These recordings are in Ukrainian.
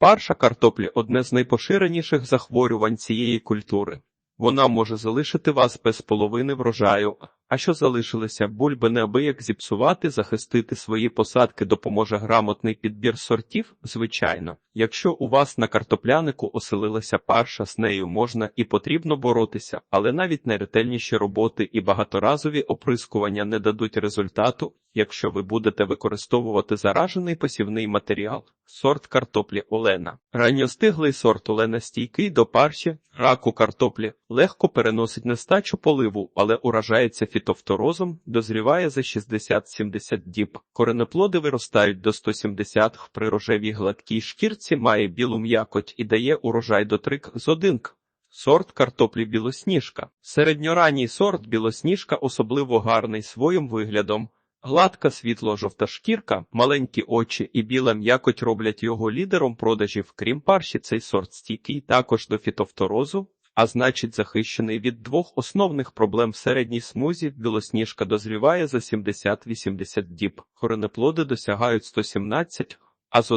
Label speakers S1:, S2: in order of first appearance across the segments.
S1: Парша картоплі одне з найпоширеніших захворювань цієї культури. Вона може залишити вас без половини врожаю, а що залишилося, бульби неабияк зіпсувати, захистити свої посадки допоможе грамотний підбір сортів, звичайно. Якщо у вас на картоплянику оселилася парша, з нею можна і потрібно боротися, але навіть найретельніші роботи і багаторазові оприскування не дадуть результату, якщо ви будете використовувати заражений посівний матеріал. Сорт картоплі Олена. Ранньостиглий сорт Олена стійкий до парші, раку картоплі, легко переносить нестачу поливу, але уражається фітофторозом, дозріває за 60-70 діб. Коренеплоди виростають до 170 при рожевій гладкій шкірці, має білу м'якоть і дає урожай до трик з одинк. Сорт картоплі білосніжка. Середньоранній сорт білосніжка особливо гарний своїм виглядом. Гладка світло-жовта шкірка, маленькі очі і біла м'якоть роблять його лідером продажів. Крім парші, цей сорт стійкий також до фітофторозу, а значить захищений від двох основних проблем в середній смузі. Білосніжка дозріває за 70-80 діб. Коренеплоди досягають 117, а з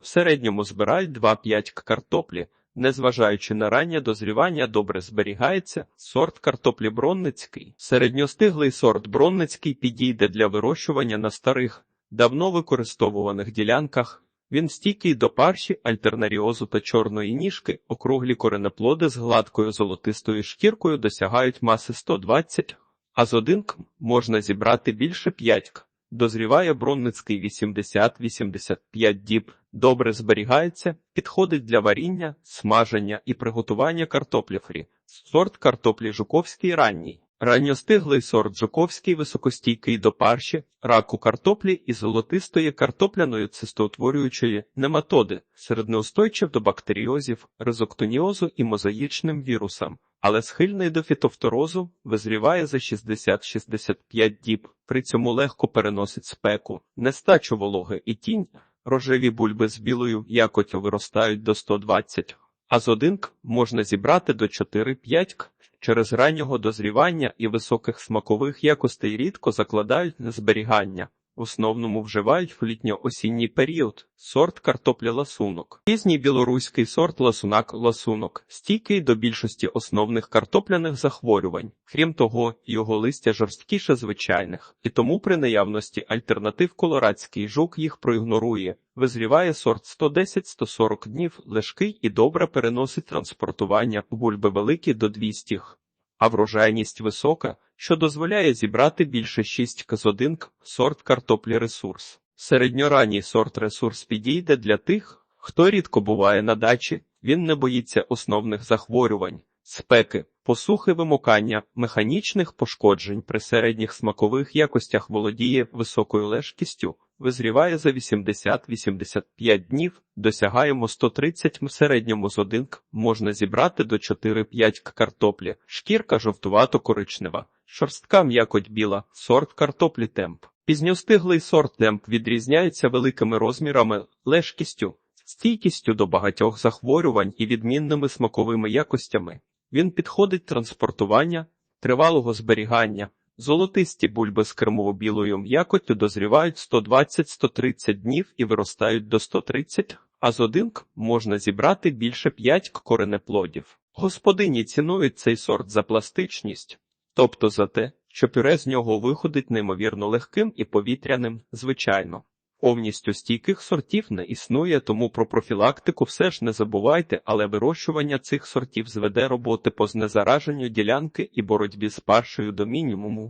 S1: в середньому збирають 2-5 картоплі. Незважаючи на раннє дозрівання, добре зберігається сорт картоплі бронницький. Середньостиглий сорт бронницький підійде для вирощування на старих, давно використовуваних ділянках. Він стійкий до парші, альтернаріозу та чорної ніжки, округлі коренеплоди з гладкою золотистою шкіркою досягають маси 120, а з один можна зібрати більше 5 к. Дозріває бронницький 80-85 діб, добре зберігається, підходить для варіння, смаження і приготування картоплі фрі. Сорт картоплі жуковський ранній. Ранньостиглий сорт жуковський високостійкий до парші, раку картоплі і золотистої картопляної цистоутворюючої нематоди, середнеустойчив до бактеріозів, резоктоніозу і мозаїчним вірусам, але схильний до фітофторозу, визріває за 60-65 діб, при цьому легко переносить спеку, нестачу вологи і тінь, рожеві бульби з білою якотю виростають до 120, а з один к можна зібрати до 4-5 к. Через раннього дозрівання і високих смакових якостей рідко закладають на зберігання. В основному вживають в літньо-осінній період сорт картопля ласунок. Пізній білоруський сорт ласунак ласунок, стійкий до більшості основних картопляних захворювань. Крім того, його листя жорсткіше звичайних, і тому при наявності альтернатив колорадський жук їх проігнорує. Визріває сорт 110-140 днів, лежкий і добре переносить транспортування, бульби великі до 200 а врожайність висока, що дозволяє зібрати більше 6 казодинк, сорт картоплі ресурс. Середньоранній сорт ресурс підійде для тих, хто рідко буває на дачі, він не боїться основних захворювань, спеки, посухи вимокання, механічних пошкоджень при середніх смакових якостях володіє високою лежкістю, визріває за 80-85 днів, досягаємо 130 в середньому з один к, можна зібрати до 4-5 к картоплі, шкірка жовтувато-коричнева, шорстка м'якоть біла, сорт картоплі темп. Пізньостиглий сорт темп відрізняється великими розмірами, лежкістю, стійкістю до багатьох захворювань і відмінними смаковими якостями. Він підходить транспортування, тривалого зберігання. Золотисті бульби з кермово-білою м'якоттю дозрівають 120-130 днів і виростають до 130, а з один к можна зібрати більше 5 коренеплодів. Господині цінують цей сорт за пластичність, тобто за те, що пюре з нього виходить неймовірно легким і повітряним, звичайно. Повністю стійких сортів не існує, тому про профілактику все ж не забувайте, але вирощування цих сортів зведе роботи по знезараженню ділянки і боротьбі з пашею до мінімуму.